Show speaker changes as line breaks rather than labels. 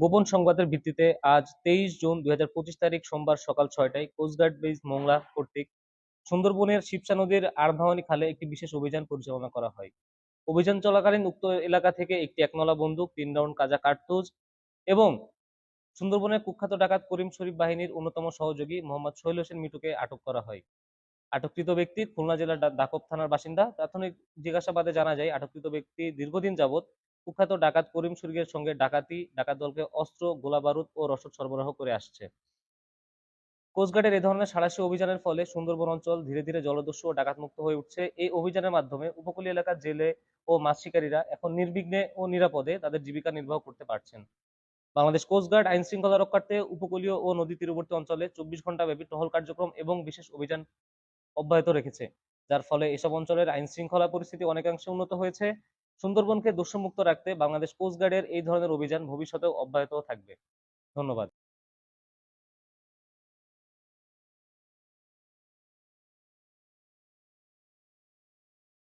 গোপন সংবাদের ভিত্তিতে আজ তেইশ জুন দুই হাজার পঁচিশ তারিখ সোমবার সকাল ছয়টায় কোস্টগার্ড বেস মোংলা কর্তৃক সুন্দরবনের শিবসা নদীর আরভাওয়ানি খালে একটি বিশেষ অভিযান পরিচালনা করা হয়। অভিযান চলাকালীন উক্ত এলাকা থেকে একটি একনলা বন্দুক, তিন রাউন্ড কাজা কার্তুজ এবং সুন্দরবনের কুখ্যাত ডাকাত করিম শরীফ বাহিনীর অন্যতম সহযোগী মোহাম্মদ সোহেল হোসেন মিটুকে আটক করা হয়। আটককৃত ব্যক্তি খুলনা জেলার দাকব থানার বাসিন্দা। প্রাথমিক জিজ্ঞাসাবাদে জানা যায়, আটককৃত ব্যক্তি দীর্ঘদিন যাবৎ কুখ্যাত ডাকাত করিম শরীফের সঙ্গে ডাকাতি, ডাকাত দলকে অস্ত্র, গোলাবারুদ ও রসদ সরবরাহ করে আসছে। কোস্টগার্ডের এ ধরনের সাঁড়াশি অভিযানের ফলে সুন্দরবন অঞ্চল ধীরে ধীরে জলদস্যু ও ডাকাতমুক্ত হয়ে উঠছে। এই অভিযানের মাধ্যমে উপকূলীয় এলাকার জেলে ও মাছ শিকারীরা এখন নির্বিঘ্নে ও নিরাপদে তাদের জীবিকা নির্বাহ করতে পারছেন। বাংলাদেশ কোস্টগার্ড আইন শৃঙ্খলা রক্ষার্থে উপকূলীয় ও নদী তীরবর্তী অঞ্চলে চব্বিশ ঘণ্টা ব্যাপী টহল কার্যক্রম এবং বিশেষ অভিযান অব্যাহত রেখেছে, যার ফলে এসব অঞ্চলের আইন শৃঙ্খলা পরিস্থিতি অনেকাংশে উন্নত হয়েছে। সুন্দরবনকে দূষণমুক্ত রাখতে বাংলাদেশ কোস্টগার্ডের এই ধরনের অভিযান ভবিষ্যতেও অব্যাহত থাকবে। ধন্যবাদ।